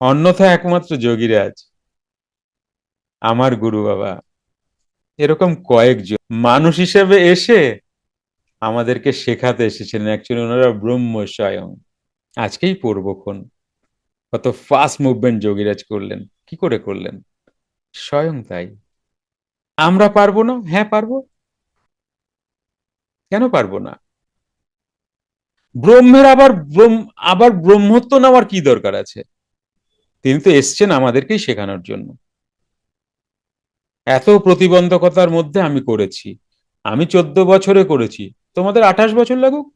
অন্যথা একমাত্র যোগীরাজ। আমার গুরু বাবা। এরকম কয়েকজন মানুষ হিসেবে এসে আমাদেরকে শেখাতে এসেছিলেন। অ্যাকচুয়ালি ওনারা ব্রহ্ম স্বয়ং। আজকেই পড়বক্ষণ কত ফাস্ট মুভমেন্ট যোগীরাজ করলেন। কি করে করলেন? স্বয়ং তাই। আমরা পারব না? হ্যাঁ পারব। কেন পারব না? ব্রহ্মের আবার ব্রহ্ম আবার ব্রহ্মত্ব নেওয়ার কি দরকার আছে? তিনি তো এসছেন আমাদেরকেই শেখানোর জন্য। এত প্রতিবন্ধকতার মধ্যে আমি করেছি। আমি চোদ্দ বছরে করেছি। তোমাদের আঠাশ বছর লাগুক।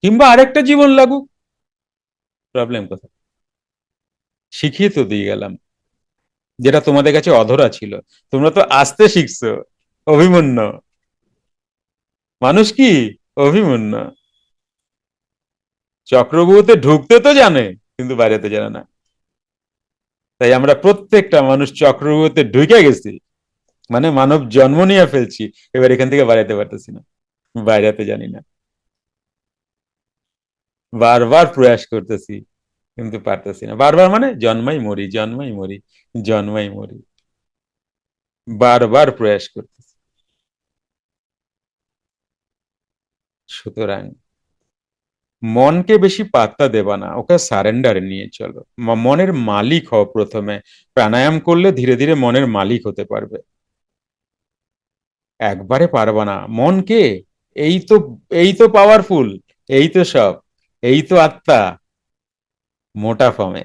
কিংবা আরেকটা জীবন লাগুক। প্রবলেম কোথায়? শিখিয়ে তো দিয়ে গেলাম। যেটা তোমাদের কাছে অধরা ছিল। তোমরা তো আসতে শিখছো। অভিমন্য। মানুষ কি? অভিমন্য। চক্রবুতে ঢুকতে তো জানে। কিন্তু বাইরেতে জানে না। তাই আমরা প্রত্যেকটা মানুষ চক্রবুতে ঢুকে গেছি। মানে মানব জন্ম নিয়ে ফেলছি, এবার এখান থেকে বাড়াতে পারতেছি না। বাইরেতে জানি না। বারবার প্রয়াস করতেছি, কিন্তু পারতেছি না। বারবার মানে জন্মাই মরি জন্মাই মরি জন্মাই মরি। বারবার প্রয়াস করতেছি। সুতরাং মনকে বেশি পাত্তা দেবা না, ওকে সারেন্ডারে নিয়ে চলো। মনের মালিক হও প্রথমে, প্রাণায়াম করলে ধীরে ধীরে মনের মালিক হতে পারবে। একবারে পারবা না, মনকে, এই তো এই তো পাওয়ারফুল এই তো সব, এই তো আত্মা, মোটা ফর্মে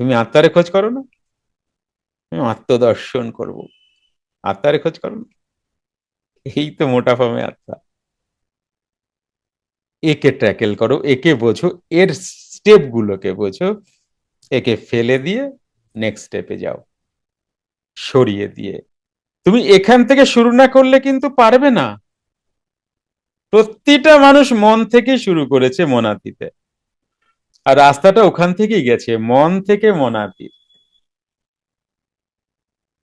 তুমি আত্মারে খোঁজ করো না, আমি আত্মদর্শন করব। আত্মারে খোঁজ করো না, এই তো মোটা ফর্মে আত্মা। একে ট্যাকেল করো, একে বোঝো, এর স্টেপ গুলোকে বোঝো, একে ফেলে দিয়ে নেক্সট স্টেপে যাও, সরিয়ে দিয়ে। তুমি এখান থেকে শুরু না করলে কিন্তু পারবে না। প্রতিটা মানুষ মন থেকে শুরু করেছে মনাতিতে। আর রাস্তাটা ওখান থেকেই গেছে, মন থেকে মনাতীত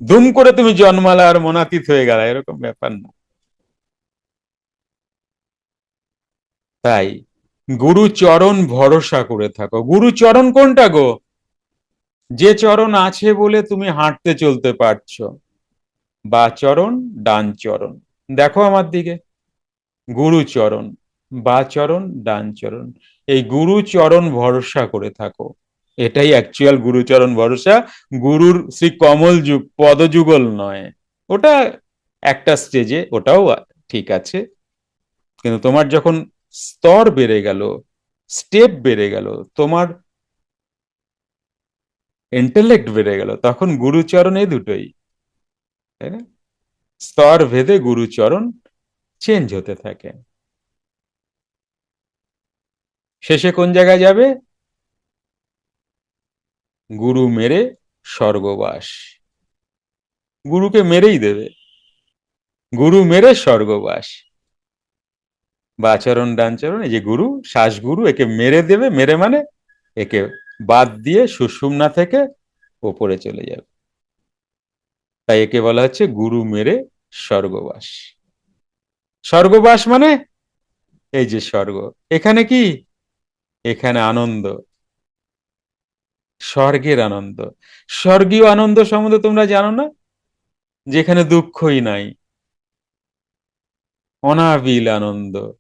দুম করে তুমি জন্মালা আর মনাতীত হয়ে গেল, এরকম ব্যাপার না। তাই গুরু চরণ ভরসা করে থাকো। গুরু চরণ কোনটা গো? যে চরণ আছে বলে তুমি হাঁটতে চলতে পারছ। বা চরণ, ডান চরণ। দেখো আমার দিকে। গুরু চরণ বা চরণ, ডান চরণ। এই গুরু চরণ ভরসা করে থাকো। এটাই অ্যাকচুয়াল গুরুচরণ ভরসা। গুরুর শ্রী কমল যুগ, পদযুগল নয়। ওটা একটা স্টেজে ওটাও ঠিক আছে। কিন্তু তোমার যখন স্তর বেড়ে গেল, স্টেপ বেড়ে গেল, তোমার ইন্টেলেক্ট বেড়ে গেল। তখন গুরুচরণ এই দুটোই, তাই না? স্তর ভেদে গুরুচরণ চেঞ্জ হতে থাকে। শেষে কোন জায়গায় যাবে? গুরু মেরে স্বর্গবাস। গুরুকে মেরেই দেবে। গুরু মেরে স্বর্গবাস। বা আচরণ ডানচরণ, এই যে গুরু শ্বাস গুরু একে মেরে দেবে, মেরে মানে একে বাদ দিয়ে সুষুম্না থেকে ওপরে চলে যাবে। তাই একে বলা হচ্ছে গুরু মেরে স্বর্গবাস। স্বর্গবাস মানে এই যে স্বর্গ। এখানে কি? এখানে আনন্দ। স্বর্গের আনন্দ। স্বর্গীয় আনন্দ সম্বন্ধে তোমরা জানো না? যেখানে দুঃখই নাই। অনাবিল আনন্দ।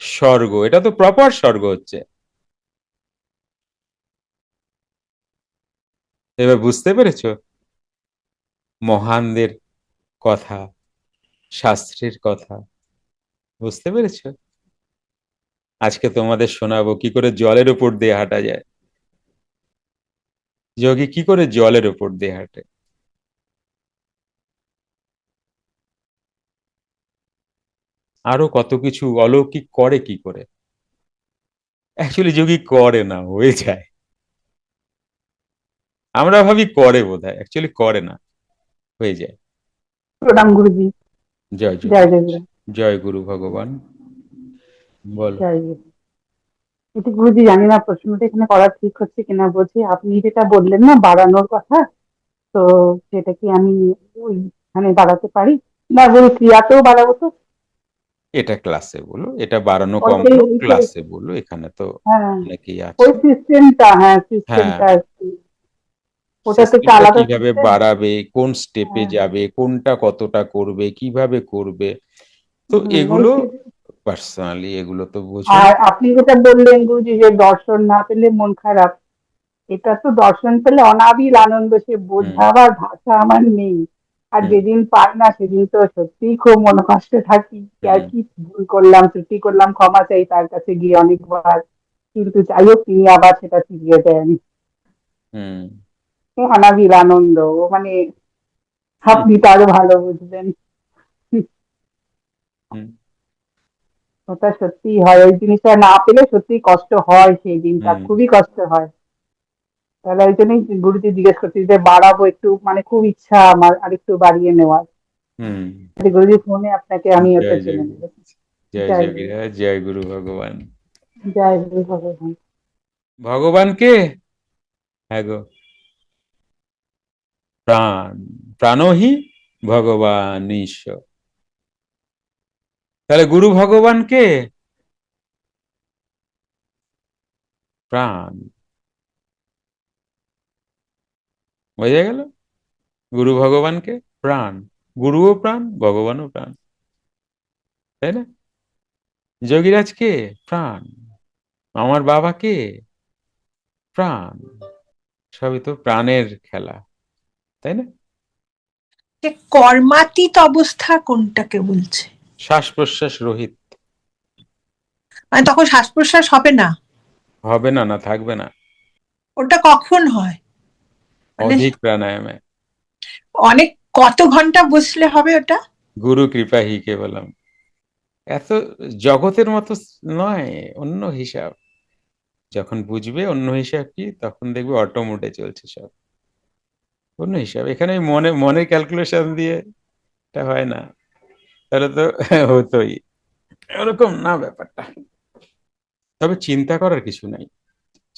স্বর্গ। এটা তো প্রপার স্বর্গ হচ্ছে। এবার বুঝতে পেরেছ? মহানদের কথা, শাস্ত্রের কথা। বুঝতে পেরেছ? আজকে তোমাদের শোনাবো কি করে জলের উপর দিয়ে হাঁটা যায়। যোগী কি করে জলের উপর দিয়ে হাঁটে? আরও কত কিছু অলৌকিক করে কি করে? অ্যাকচুয়ালি যোগী করে না হয়ে যায়। আমরা ভাবি করে বোধ হয় অ্যাকচুয়ালি করে না হয়ে যায়। প্রণাম গুরুজি। জয় জয় জয় গুরু ভগবান। বল। এটি গুরুজি জানি না প্রশ্নটা এখানে করা ঠিক হচ্ছে কিনা বলছি আপনি যেটা বললেন না বাড়ানোর কথা তো সেটা কি আমি ওইখানে বাড়াতে পারি? না গুরু ক্রিয়াতেও বাড়াবো তো? এটা ক্লাসে বলো এটা বাড়ানো কমানো যে- ক্লাসে বলো এখানে তো হ্যাঁ। অনেকেই আছে। ওই সিস্টেমটা হ্যাঁ। সিস্টেমটা একটা কীভাবে বাড়াবে কোন স্টেপে হ্যাঁ। যাবে কোনটা কতটা করবে কীভাবে করবে? তো এগুলো পার্সোনালি এগুলো তো বুঝো। আর আপনি যেটা বললেন গুরুজি যে দর্শন না পেলে মন খারাপ এটা তো দর্শন পেলে অনাবিল আনন্দ সে বোঝাবার ভাষা আমার নেই। আর যেদিন পাই না সেদিন তো সত্যিই খুব মন কষ্টে থাকি। আর কি ভুল করলাম ত্রুটি করলাম ক্ষমা চাই তার কাছে গিয়ে অনেকবার। কিন্তু যাই হোক তিনি আবার সেটা ফিরিয়ে দেন। হুম। আনন্দ মানে আপনি তো আরও ভালো বুঝবেন। ওটা সত্যি হয়। ওই জিনিসটা না পেলে সত্যি কষ্ট হয় সেই দিনটা। খুবই কষ্ট হয়। তাহলে ওই জন্যই গুরুজি জিজ্ঞেস করছি যে বাড়াবো একটু মানে খুব ইচ্ছা আমার আর একটু বাড়িয়ে নেওয়ার। গুরুজি ফোনে আপনাকে আমি ওটা জয় জেনে জয় নেব। জয় জয় যোগীরা জয় গুরু ভগবান। জয় গুরু ভগবান। ভগবান কে? হ্যাঁ গো। প্রাণ। প্রাণহি ভগবান ঈশ্বর তাহলে গুরু ভগবান কে? প্রাণ। বোঝা গেল? গুরু ভগবানকে প্রাণ গুরুও প্রাণ ভগবানও প্রাণ। তাই না? যোগীরাজ কে? প্রাণ। আমার বাবা কে? প্রাণ। সবই তো প্রাণের খেলা তাই না? কর্মাতীত অবস্থা কোনটাকে বলছে? শ্বাস প্রশ্বাস রহিত। মানে তখন শ্বাস প্রশ্বাস হবে না? হবে না না থাকবে না। ওটা কখন হয়? অধিক প্রাণায়ামে। অনেক কত ঘণ্টা বসলে হবে ওটা? গুরু কৃপা হি কেবলম। এত জগতের মতো নয় অন্য হিসাব। যখন বুঝবে অন্য হিসাব কি তখন দেখবে অটো মোডে চলছে সব। অন্য হিসাব। এখানে মনে মনের ক্যালকুলেশন দিয়ে এটা হয় না। তাহলে তো হতোই। এরকম না ব্যাপারটা। তবে চিন্তা করার কিছু নাই।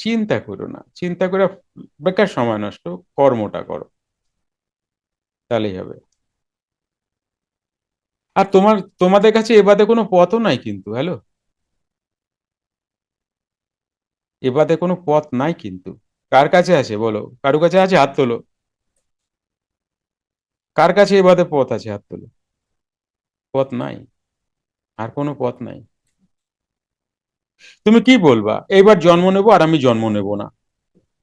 চিন্তা করো না, চিন্তা করে বেকার সময় নষ্ট, কর্মটা করো। তাহলেই হবে। আর তোমার, তোমাদের কাছে এবাদে কোনো পথও নাই কিন্তু, হ্যালো? এবাদে কোনো পথ নাই কিন্তু। কার কাছে আছে বলো? কারও কাছে আছে, হাত তোলো। কার কাছে এবাদে পথ আছে, হাত তোলো। পথ নাই। আর কোনো পথ নাই। তুমি কি বলবা? এইবার জন্ম নেব আর আমি জন্ম নেব না।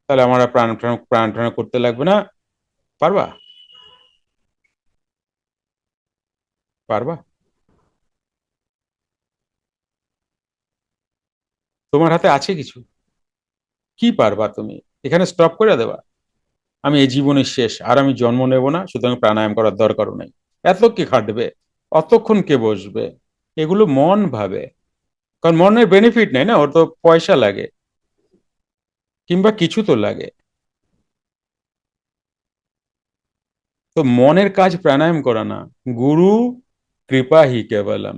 তাহলে আমার প্রাণ প্রাণ প্রাণ করতে লাগবে না। পারবা? পারবা? তোমার হাতে আছে কিছু? কি পারবা তুমি? এখানে স্টপ করে দেবা। আমি এই জীবনের শেষ, আর আমি জন্ম নেব না, সুতরাং প্রাণায়াম করার দরকারও নেই। এত কে খাটবে? অতক্ষণ কে বসবে? এগুলো মন ভাবে। কারণ মনের বেনিফিট নেই না, ওর তো পয়সা লাগে। কিংবা কিছু তো লাগে। তো মনের কাজ প্রাণায়াম করা না। গুরু, কৃপা হি কেবলম।